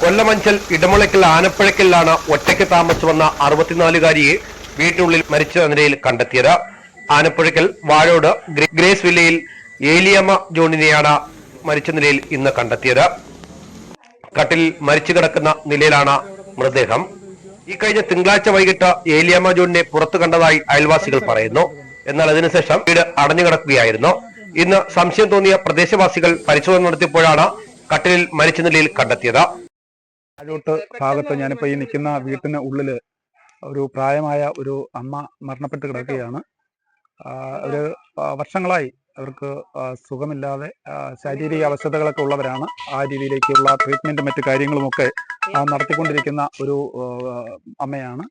കൊല്ലമഞ്ചൽ ഇടമുളയ്ക്കൽ ആനപ്പുഴയ്ക്കലിലാണ് ഒറ്റയ്ക്ക് താമസിച്ചു വന്ന അറുപത്തിനാലുകാരിയെ വീട്ടിനുള്ളിൽ മരിച്ച നിലയിൽ കണ്ടെത്തിയത്. ആനപ്പുഴയ്ക്കൽ വാഴോട് ഗ്രേസ് വില്ലയിൽ ഏലിയമ്മ ജോണിനെയാണ് മരിച്ച നിലയിൽ ഇന്ന് കണ്ടെത്തിയത്. കട്ടിൽ മരിച്ചു കിടക്കുന്ന നിലയിലാണ് മൃതദേഹം. ഈ കഴിഞ്ഞ തിങ്കളാഴ്ച വൈകിട്ട് ഏലിയമ്മ ജോണിനെ പുറത്തു കണ്ടതായി അയൽവാസികൾ പറയുന്നു. എന്നാൽ അതിനുശേഷം വീട് അടഞ്ഞു കിടക്കുകയായിരുന്നു. ഇന്ന് സംശയം തോന്നിയ പ്രദേശവാസികൾ പരിശോധന നടത്തിയപ്പോഴാണ് കട്ടിലിൽ മരിച്ച നിലയിൽ കണ്ടെത്തിയത്. താഴോട്ട് ഭാഗത്ത് ഞാനിപ്പോൾ ഈ നിൽക്കുന്ന വീട്ടിന് ഉള്ളിൽ ഒരു പ്രായമായ ഒരു അമ്മ മരണപ്പെട്ട് കിടക്കുകയാണ്. ഒരു വർഷങ്ങളായി അവർക്ക് സുഖമില്ലാതെ ശാരീരിക അവശതകളൊക്കെ ഉള്ളവരാണ്. ആ രീതിയിലേക്കുള്ള ട്രീറ്റ്മെന്റും മറ്റു കാര്യങ്ങളുമൊക്കെ നടത്തിക്കൊണ്ടിരിക്കുന്ന ഒരു അമ്മയാണ്.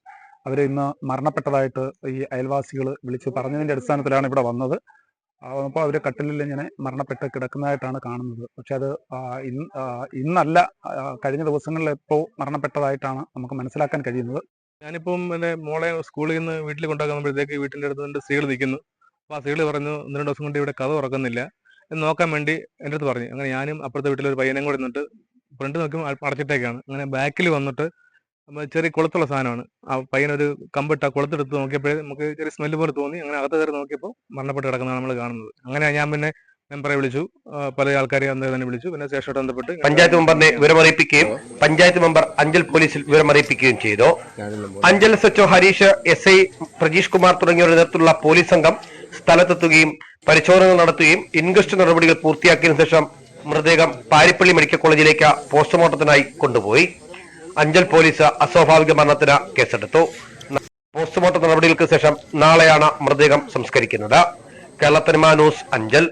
അവർ ഇന്ന് മരണപ്പെട്ടതായിട്ട് ഈ അയൽവാസികൾ വിളിച്ചു പറഞ്ഞതിന്റെ അടിസ്ഥാനത്തിലാണ് ഇവിടെ വന്നത്. അപ്പോൾ അവർ കട്ടിലിൽ ഇങ്ങനെ മരണപ്പെട്ട് കിടക്കുന്നതായിട്ടാണ് കാണുന്നത്. പക്ഷെ അത് ഇന്ന് ഇന്നല്ല കഴിഞ്ഞ ദിവസങ്ങളിൽ എപ്പോൾ മരണപ്പെട്ടതായിട്ടാണ് നമുക്ക് മനസ്സിലാക്കാൻ കഴിയുന്നത്. ഞാനിപ്പം എന്റെ മോളെ സ്കൂളിൽ നിന്ന് വീട്ടിൽ കൊണ്ടാക്കുമ്പോഴത്തേക്ക് വീട്ടിന്റെ അടുത്ത് എന്റെ സ്ത്രീകൾ നിൽക്കുന്നു. അപ്പോൾ ആ സ്ത്രീകൾ പറഞ്ഞു ഒന്ന് രണ്ട് ദിവസം കൊണ്ട് ഇവിടെ കഥ തുറക്കുന്നില്ല. എന്ന് നോക്കാൻ വേണ്ടി എന്റെ അടുത്ത് പറഞ്ഞു. അങ്ങനെ ഞാനും അപ്പുറത്തെ വീട്ടിൽ ഒരു പയ്യനും കൂടെ നിന്നിട്ട് ഫ്രണ്ട് അട- അടച്ചിട്ടേക്കാണ്. അങ്ങനെ ബാക്കിൽ വന്നിട്ട് നമ്മൾ ചെറിയ കുളത്തുള്ള സാധനമാണ്. ആ പയ്യനൊരു കമ്പിട്ട് ആ കുളത്തെടുത്ത് നോക്കിയപ്പോഴേ നമുക്ക് ചെറിയ സ്മെല്ല് പോലെ തോന്നി. അങ്ങനെ അകത്ത് കയറി നോക്കിയപ്പോൾ മരണപ്പെട്ട് കിടക്കുന്നതാണ് നമ്മൾ കാണുന്നത്. അങ്ങനെ ഞാൻ പിന്നെ മെമ്പറെ വിളിച്ചു. പല ആൾക്കാരെ അന്ന് തന്നെ വിളിച്ചു. പിന്നെ സ്റ്റേഷനോട് ബന്ധപ്പെട്ട് പഞ്ചായത്ത് മെമ്പറിനെ വിവരമറിയിപ്പിക്കുകയും പഞ്ചായത്ത് മെമ്പർ അഞ്ചൽ പോലീസിൽ വിവരമറിയിപ്പിക്കുകയും ചെയ്തു. Anchal S HO Harish S I Prajeesh Kumar തുടങ്ങിയവരുടെ നേതൃത്വത്തിലുള്ള പോലീസ് സംഘം സ്ഥലത്തെത്തുകയും പരിശോധനകൾ നടത്തുകയും ഇൻക്വസ്റ്റ് നടപടികൾ പൂർത്തിയാക്കിയതിനു ശേഷം മൃതദേഹം പാരിപ്പള്ളി മെഡിക്കൽ കോളേജിലേക്ക് പോസ്റ്റ്മോർട്ടത്തിനായി കൊണ്ടുപോയി. അഞ്ചൽ പോലീസ് അസ്വാഭാവിക മരണത്തിന് കേസെടുത്തു. പോസ്റ്റ്മോർട്ടം നടപടികൾക്ക് ശേഷം നാളെയാണ് മൃതദേഹം സംസ്കരിക്കുന്നത്. കേരള ന്യൂസ് അഞ്ചൽ.